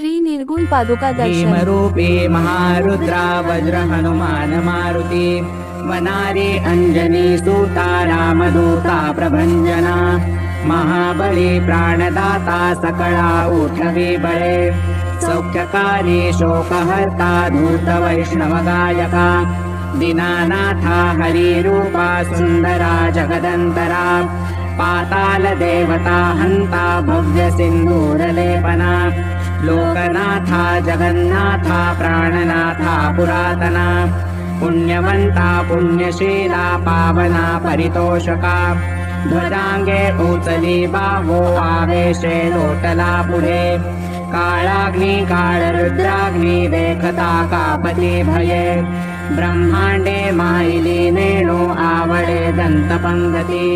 श्री निर्गुण पादुका दर्शन. रूपे महारुद्रा वज्र हनुमान मारुती वनारी अंजनी सूता रामदूता प्रभंजना महाबली प्राणदाता सकळा उठवे बळे सौख्यकारी शोकहर्ता धूत वैष्णव गायका दीनानाथा हरिरूपा सुन्दरा जगदन्तरा पाताल देवता हन्ता भव्य सिन्धूरलेपना लोकनाथा जगन्नाथा प्राणनाथा पुरातना पुण्यवन्ता पुण्यशीला पावना परितोषका ध्वजाङ्गे उचली बाहो आवेशे लोटला पुढे काळाग्नि काळरुद्राग्नि देखता कापती भये ब्रह्माण्डे मायिली नेणो दन्तपङ्गती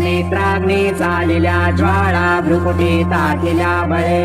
नेत्राग्नि चालिल्या ज्वाळा भ्रुकुटी ताकिल्या बळे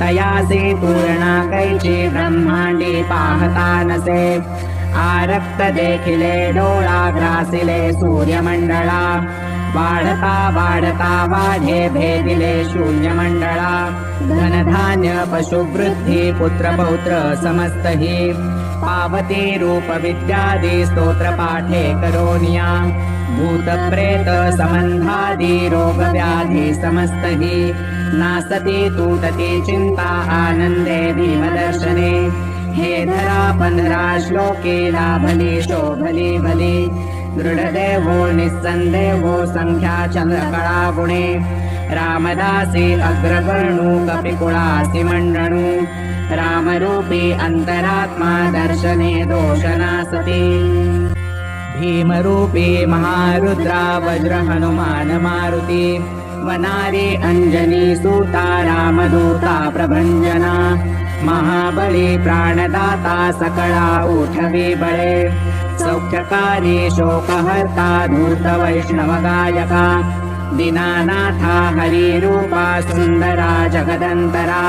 तयासी तुळणा कैची ब्रह्मांडी पाहता नसे। आरक्त देखिले डोळा ग्रासिले सूर्यमंडळा वाढता वाढता वाढे भेदिले शून्यमंडळा धनधान्य पशुवृद्धी पुत्रपौत्र समस्तहि। पावती रूप विद्यादि स्तोत्र पाठे करोनिया। भूतप्रेत सम्बन्धादि रोग व्याधि समस्तहि नासति तूटति चिन्ता आनन्दे भीमदर्शने। हे धरा पन्धरा श्लोके लाभली शोभली भली दृढदेवो निस्सन्देहो सङ्ख्या चन्द्रकळा गुणे। रामदासी अग्रवर्णु कपिकुळासि मण्डणु रामरूपी अन्तरात्मा दर्शने दोषनासति। भीमरूपी महारुद्रा वज्र हनुमान मारुती वनारी अञ्जनी सूता रामदूता प्रभञ्जना महाबली प्राणदाता सकळा उठवी बळे सौख्यकारी शोकहर्ता गायका दीनानाथा हरिरूपा सुन्दरा जगदन्तरा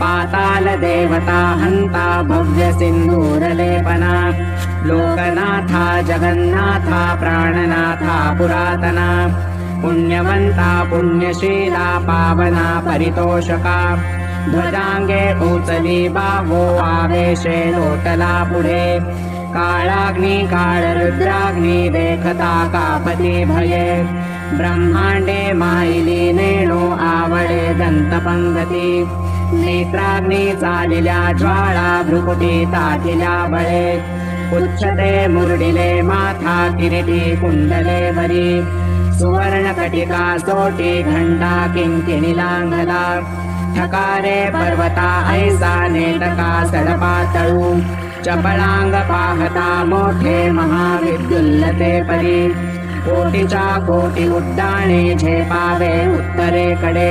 पाताल देवता हन्ता भव्य सिन्धूरलेपना लोकनाथा जगन्नाथा प्राणनाथा पुरातना पुण्यवन्ता पुण्यशीला पावना परितोषका। ध्वजाङ्गे उचली बाहो आवेशे लोटला पुढे। काळाग्नि काळरुद्राग्नि देखता कापती भये। ब्रह्माण्डे मायिली दन्तपङ्गती। नेत्राग्नि चालिल्या ज्वाळा भ्रुकुटी ताकिल्या बळे। उच्चते मुरडिले माथा किरीटी कुण्डले वरी सुवर्णकटिका सोटी घण्टा किङ्किणिलाङ्गला ठकारे पर्वता ऐसा नेतका सडपातळू। चपळांग पाहता मोठे महाविद्युल्लते परी कोटीच्या कोटी उड्डाणे झेपावे उत्तरेकडे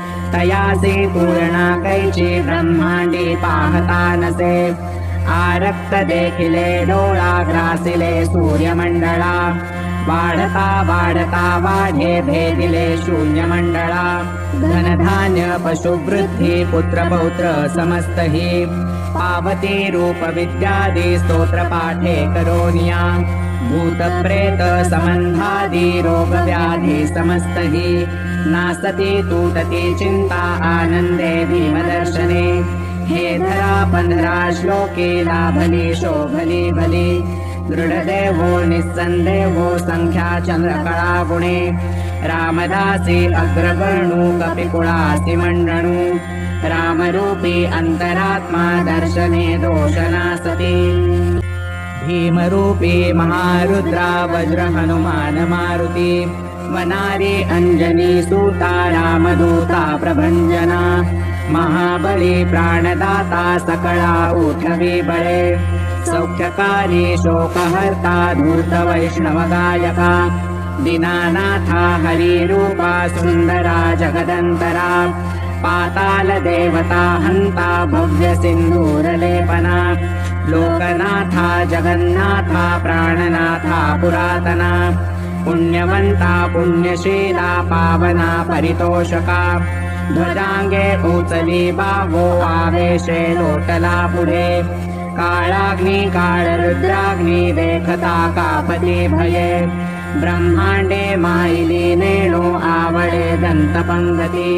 तयासी तुळणा कैची ब्रह्मांडी पाहता नसे आरक्त देखिले डोळा ग्रासिले सूर्यमंडळा वाढता वाढता वाढे भेदिले शून्यमंडळा धनधान्य पशुवृद्धी पुत्रपौत्र समस्तहि। पावती रूप विद्यादि स्तोत्र पाठे करोनिया भूतप्रेत समन्धादि रोगव्याधि समस्त हि नासति तूटति चिन्ता आनन्दे भीमदर्शने। हे धरा पन्धरा श्लोके लाभली शोभली बली। दृढदेवो निस्सन्देवो सङ्ख्या चन्द्रकला गुणे। रामदासी अग्रवर्णु कपिकुलासि मण्डणु रामरूपी अन्तरात्मा दर्शने दोषनासति भीमरूपी महारुद्रा वज्र हनुमान मारुति वनारी अञ्जनी सूता रामदूता प्रभञ्जना महाबली प्राणदाता सकला ऊठवी बळे सौख्यकारी शोकहर्ता धूत वैष्णवगायका हरिरूपा सुन्दरा जगदन्तरा पातालदेवता हन्ता भव्यसिन्धूरलेपना लोकनाथा जगन्नाथा प्राणनाथा पुरातना पुण्यवन्ता पुण्यशीला पावना परितोषका ध्वजाङ्गे उचली बावो आवेशे लोटला पुढे काळाग्नि काळरुद्राग्नि देखता कापती भये ब्रह्माण्डे मायिली नेणो दन्तपङ्गती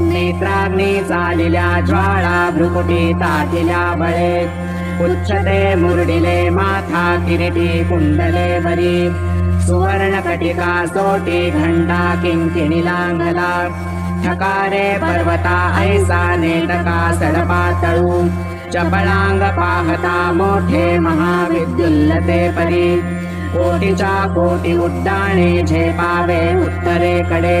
नेत्राग्नि चालिल्या ज्वाळा भ्रुकुटी ताटिल्या बळे उच्चते मुरडिले माथा किरीटी कुण्डले बरी सुवर्णकटिका सोटी घण्टा किङ्किणिलाङ्गला ठकारे पर्वता ऐसा नेटका सडपातळू। चपळांग पाहता मोठे महाविद्युल्लते परी। कोटीच्या कोटी उड्डाणे झेपावे उत्तरेकडे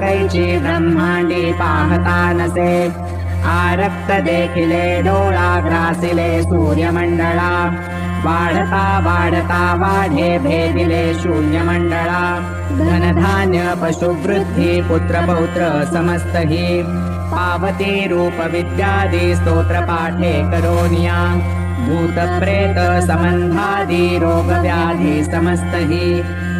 कैची ब्रह्मांडी पाहता नसे। आरक्त देखिले डोळा ग्रासिले सूर्यमंडळा वाढता वाढता वाढे भेदिले शून्यमंडळा धनधान्य पशुवृद्धी पुत्रपौत्र समस्त हि। पावती रूप विद्यादि स्तोत्र पाठे करोनिया। भूतप्रेत सम्बन्धादि रोगव्याधि समस्त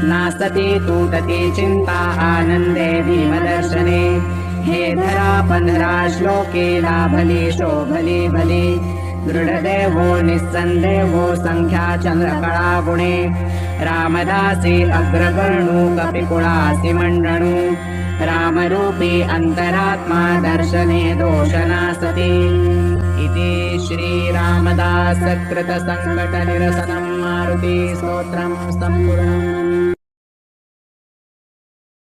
हि नासति तूटति चिन्ता आनन्दे भीमदर्शने। हे धरा पन्धरा श्लोके लाभली शोभली बली। दृढदेवो गुणे। रामदासी अग्रवर्णु कपिकुलासि मण्डणु। रामरूपी अन्तरात्मा दर्शने दोषनासति। इति श्रीरामदासकृतसङ्कटनिरसनं मारुति स्तोत्रं सम्पूर्णम्